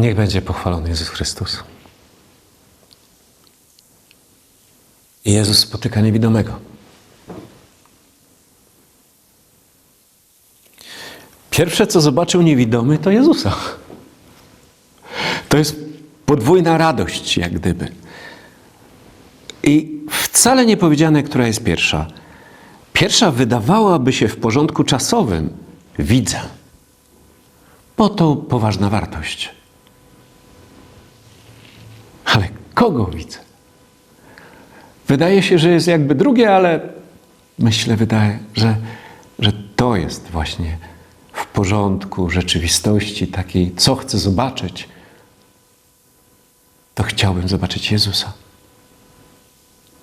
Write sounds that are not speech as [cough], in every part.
Niech będzie pochwalony Jezus Chrystus. Jezus spotyka niewidomego. Pierwsze, co zobaczył niewidomy, to Jezusa. To jest podwójna radość, jak gdyby. I wcale nie powiedziane, która jest pierwsza. Pierwsza wydawałaby się w porządku czasowym. Widzę. Bo to poważna wartość. Ale kogo widzę? Wydaje się, że jest jakby drugie, ale myślę, wydaje, że, że to jest właśnie w porządku rzeczywistości takiej, co chcę zobaczyć, to chciałbym zobaczyć Jezusa.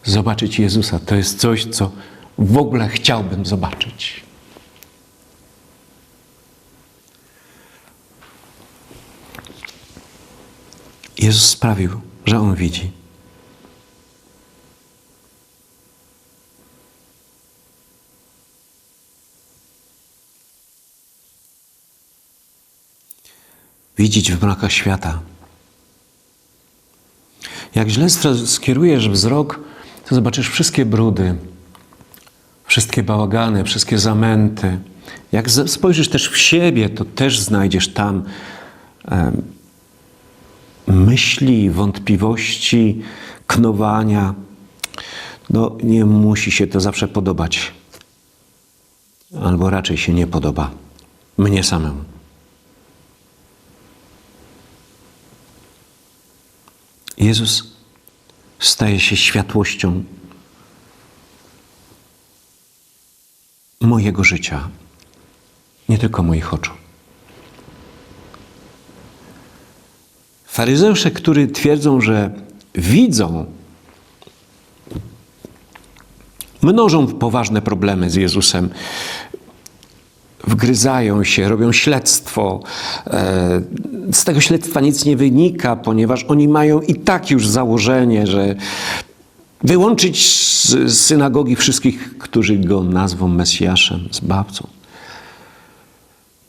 Zobaczyć Jezusa to jest coś, co w ogóle chciałbym zobaczyć. Jezus sprawił, że on widzi. Widzieć w mrakach świata. Jak źle skierujesz wzrok, to zobaczysz wszystkie brudy, wszystkie bałagany, wszystkie zamęty. Jak spojrzysz też w siebie, to też znajdziesz tam myśli, wątpliwości, knowania. No, nie musi się to zawsze podobać. Albo raczej się nie podoba. Mnie samemu. Jezus staje się światłością mojego życia, nie tylko moich oczu. Faryzeusze, którzy twierdzą, że widzą, mnożą poważne problemy z Jezusem, wgryzają się, robią śledztwo. E, z tego śledztwa nic nie wynika, ponieważ oni mają i tak już założenie, że wyłączyć z synagogi wszystkich, którzy go nazwą Mesjaszem, zbawcą.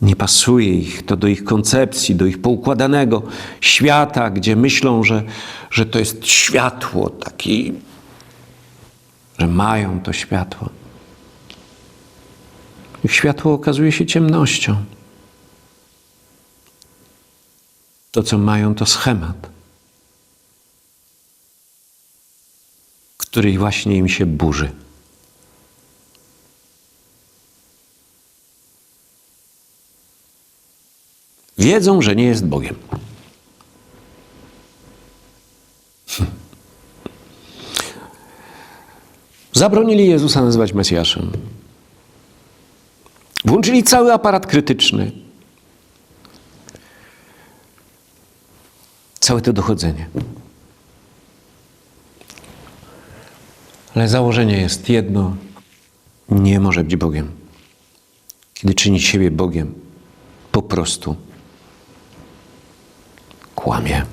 Nie pasuje ich to do ich koncepcji, do ich poukładanego świata, gdzie myślą, że, że to jest światło, taki, że mają to światło. Ich światło okazuje się ciemnością. To, co mają, to schemat, który właśnie im się burzy. Wiedzą, że nie jest Bogiem. Zabronili Jezusa nazywać Mesjaszem. Włączyli cały aparat krytyczny. Całe to dochodzenie. Ale założenie jest jedno: nie może być Bogiem. Kiedy czyni siebie Bogiem, po prostu kłamie.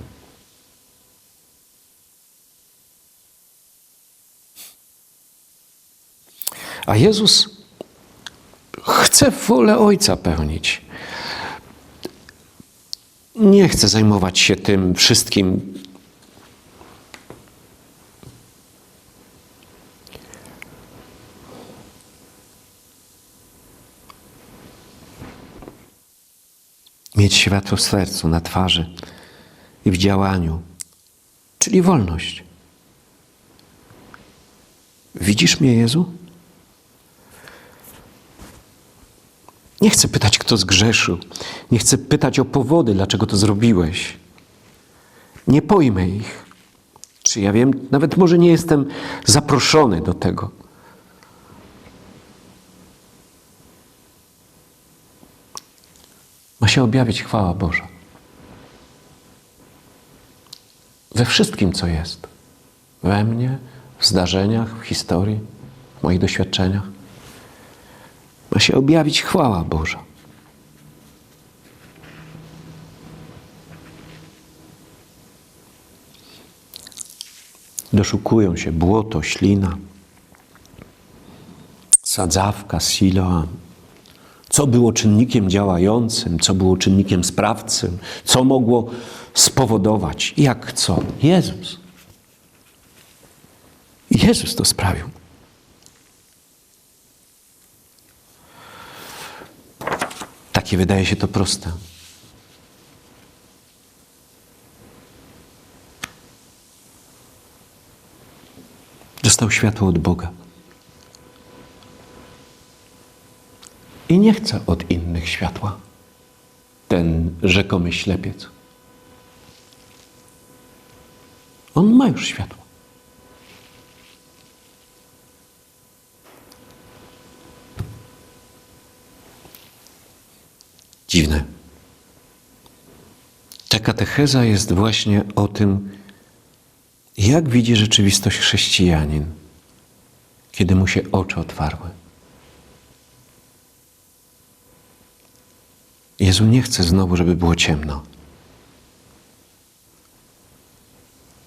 A Jezus chce wolę Ojca pełnić. Nie chce zajmować się tym wszystkim. Mieć światło w sercu, na twarzy i w działaniu, czyli wolność. Widzisz mnie, Jezu? Nie chcę pytać, kto zgrzeszył. Nie chcę pytać o powody, dlaczego to zrobiłeś. Nie pojmę ich. Czy ja wiem, nawet może nie jestem zaproszony do tego. Ma się objawić chwała Boża. We wszystkim, co jest. We mnie, w zdarzeniach, w historii, w moich doświadczeniach ma się objawić chwała Boża. Doszukują się błoto, ślina, sadzawka, Siloam. Co było czynnikiem działającym, co było czynnikiem sprawcym, co mogło spowodować. Jak co? Jezus. Jezus to sprawił. Takie wydaje się to proste. Dostał światło od Boga. I nie chce od innych światła. Ten rzekomy ślepiec. On ma już światło. Dziwne. Ta katecheza jest właśnie o tym, jak widzi rzeczywistość chrześcijanin, kiedy mu się oczy otwarły. Jezu nie chce znowu, żeby było ciemno.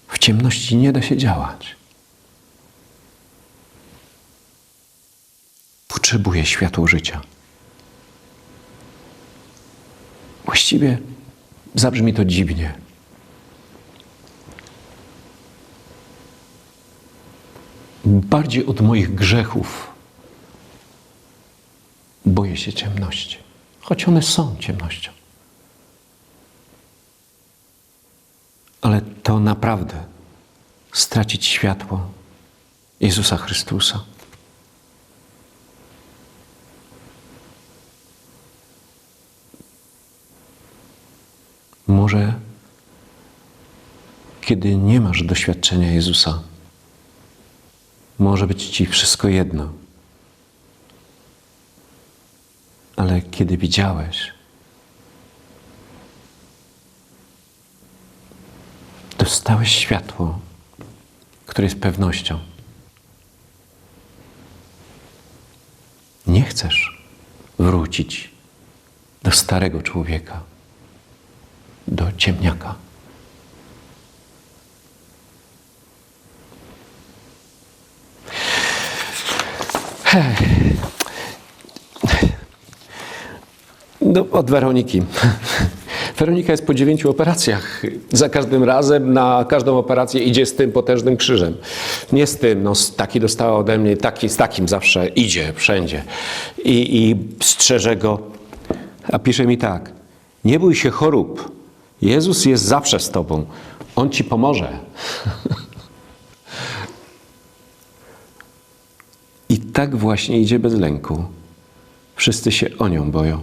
W ciemności nie da się działać. Potrzebuje światło życia. Właściwie zabrzmi to dziwnie. Bardziej od moich grzechów boję się ciemności, choć one są ciemnością. Ale to naprawdę stracić światło Jezusa Chrystusa. Może kiedy nie masz doświadczenia Jezusa, może być ci wszystko jedno. Ale kiedy widziałeś, dostałeś światło, które jest pewnością. Nie chcesz wrócić do starego człowieka, do ciemniaka. No, od Weroniki. [laughs] Weronika jest po dziewięciu operacjach. Za każdym razem na każdą operację idzie z tym potężnym krzyżem. Nie z tym, no taki dostała ode mnie, taki, z takim zawsze idzie wszędzie. I, I strzeże go. A pisze mi tak. Nie bój się chorób. Jezus jest zawsze z tobą. On ci pomoże. [laughs] I tak właśnie idzie bez lęku. Wszyscy się o nią boją,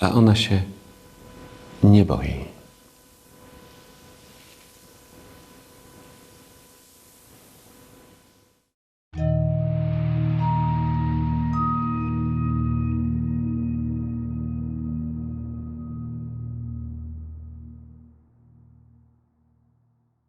a ona się nie boi.